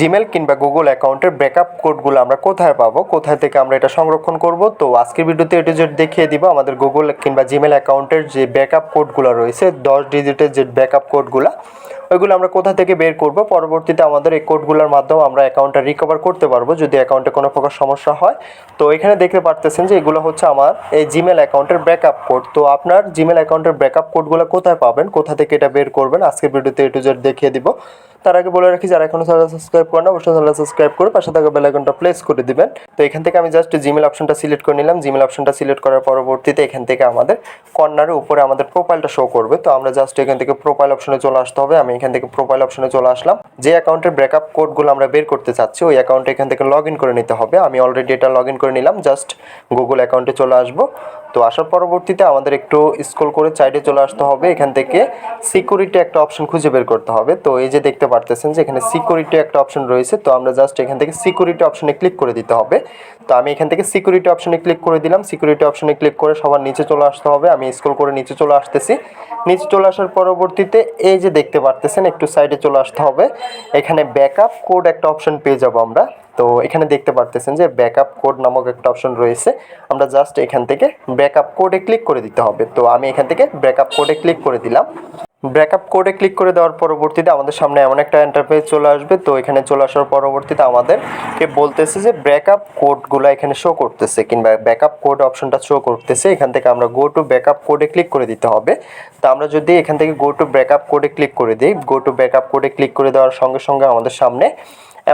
Gmail কিংবা Google অ্যাকাউন্টের backup কোডগুলো আমরা কোথায় পাবো? কোথায় থেকে আমরা এটা সংরক্ষণ করব? তো আজকের ভিডিওতে এটি যে দেখিয়ে দিব আমাদের গুগল কিংবা জিমেল অ্যাকাউন্টের যে ব্যাকআপ কোডগুলো রয়েছে, দশ ডিজিটের যে ব্যাকআপ কোডগুলো। ওইগুলো আমরা কোথা থেকে বের করব? পরবর্তীতে আমাদের এই কোডগুলোর মাধ্যমে আমরা অ্যাকাউন্টটা রিকভার করতে পারব যদি অ্যাকাউন্টে কোনো প্রকার সমস্যা হয়। তো এখানে দেখতে পারতেছেন যে এগুলো হচ্ছে আমার এই জিমেল অ্যাকাউন্টের ব্যাকআপ কোড তো আপনার জিমেল অ্যাকাউন্টের ব্যাকআপ কোডগুলো কোথায় পাবেন? কোথা থেকে এটা বের করবেন? আজকের ভিডিওতে এটু জেড দেখিয়ে দিব। তার আগে বলে রাখি, যারা এখনও চ্যানেল সাবস্ক্রাইব করেন অবশ্যই চ্যানেল সাবস্ক্রাইব করে পাশে থাকা বেল আইকনটা প্লেস করে দিবেন। তো এখান থেকে আমি জাস্ট জিমেল অপশনটা সিলেক্ট করে নিলাম। জিমেল অপশনটা সিলেক্ট করার পরবর্তীতে এখান থেকে আমাদের কর্নারের উপরে আমাদের প্রোফাইলটা শো করবে। তো আমরা জাস্ট এখান থেকে প্রোফাইল অপশনে চলে আসতে হবে। আমি এখান থেকে প্রোফাইল অপশনে চলে আসলাম। যে অ্যাকাউন্টের ব্যাকআপ কোডগুলো আমরা বের করতে চাচ্ছি, ওই অ্যাকাউন্টে এখান থেকে লগ করে নিতে হবে। আমি অলরেডি এটা লগ করে নিলাম জাস্ট গুগল অ্যাকাউন্টে চলে আসব। তো আসার পরবর্তীতে আমাদের একটু স্ক্রল করে সাইডে চলে আসতে হবে। এখান থেকে সিকিউরিটি একটা অপশন খুঁজে বের করতে হবে। তো এই যে দেখতে পারতেছেন যে এখানে সিকিউরিটি একটা অপশন রয়েছে। তো আমরা জাস্ট এখান থেকে সিকিউরিটি অপশনে ক্লিক করে দিতে হবে। তো আমি এখান থেকে সিকিউরিটি অপশনে ক্লিক করে দিলাম। সিকিউরিটি অপশনে ক্লিক করে সবার নিচে চলে আসতে হবে। আমি স্ক্রল করে নিচে চলে আসতেছি। নিচে চলে আসার পরবর্তীতে এই যে দেখতে পারতেছেন একটু সাইডে চলে আসতে হবে। এখানে ব্যাকআপ কোড একটা অপশন পেয়ে যাব আমরা। তো এখানে দেখতে পারতেছেন যে ব্যাকআপ কোড নামক একটা অপশন রয়েছে। আমরা জাস্ট এখান থেকে ব্যাকআপ কোডে ক্লিক করে দিতে হবে। তো আমি এখান থেকে ব্যাকআপ কোডে ক্লিক করে দিলাম। ব্যাকআপ কোডে ক্লিক করে দেওয়ার পরবর্তীতে আমাদের সামনে এমন একটা ইন্টারফেস চলে আসবে। তো এখানে চলে আসার পরবর্তীতে আমাদেরকে বলতেছে যে ব্যাকআপ কোডগুলো এখানে শো করতেছে কিংবা ব্যাকআপ কোড অপশনটা শো করতেছে। এখান থেকে আমরা গো টু ব্যাকআপ কোডে ক্লিক করে দিতে হবে। তো আমরা যদি এখান থেকে গো টু ব্যাকআপ কোডে ক্লিক করে দিই গো টু ব্যাকআপ কোডে ক্লিক করে দেওয়ার সঙ্গে সঙ্গে আমাদের সামনে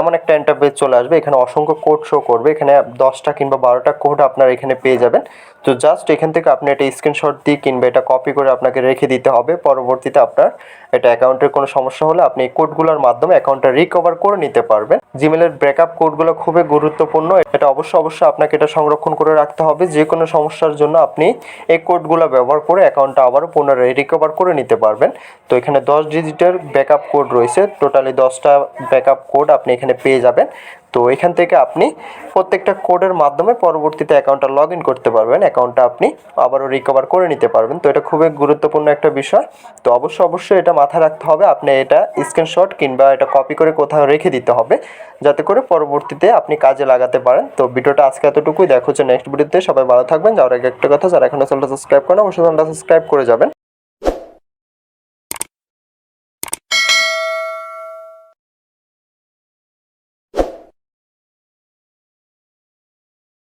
এমন একটা ইন্টারফেস চলে আসবে। এখানে অসংখ্য কোড শো করবে। এখানে দশটা কিংবা বারোটা কোড আপনার এখানে পেয়ে যাবেন। তো জাস্ট এখান থেকে আপনি এটা স্ক্রিনশট দিয়ে কিংবা এটা কপি করে আপনাকে রেখে দিতে হবে। পরবর্তীতে আপনার এটা অ্যাকাউন্টের কোনো সমস্যা হলে আপনি এই কোডগুলোর মাধ্যমে অ্যাকাউন্টটা রিকভার করে নিতে পারবেন। জিমেলের ব্যাকআপ কোডগুলো খুবই গুরুত্বপূর্ণ। এটা অবশ্যই অবশ্যই আপনাকে এটা সংরক্ষণ করে রাখতে হবে। যে কোনো সমস্যার জন্য আপনি এই কোডগুলো ব্যবহার করে অ্যাকাউন্টটা আবারও পুনরায় রিকভার করে নিতে পারবেন। তো এখানে দশ ডিজিটের ব্যাকআপ কোড রয়েছে। টোটালি দশটা ব্যাকআপ কোড আপনি এখানে পেয়ে যাবেন। তো এখান থেকে আপনি প্রত্যেকটা কোডের মাধ্যমে পরবর্তীতে অ্যাকাউন্টটা লগ ইন করতে পারবেন, অ্যাকাউন্টটা আপনি আবারও রিকভার করে নিতে পারবেন। তো এটা খুবই গুরুত্বপূর্ণ একটা বিষয়। তো অবশ্যই অবশ্যই এটা মাথায় রাখতে হবে, আপনি এটা স্ক্রিনশট কিংবা এটা কপি করে কোথাও রেখে দিতে হবে, যাতে করে পরবর্তীতে আপনি কাজে লাগাতে পারেন। তো ভিডিওটা আজকে এতটুকুই, দেখো হচ্ছে নেক্সট ভিডিওতে সবাই ভালো থাকবেন। যাওয়ার আগে একটা কথা, যারা এখনও চ্যানেলটা সাবস্ক্রাইব করেন, অবশ্যই চ্যানেলটা সাবস্ক্রাইব করে যাবেন।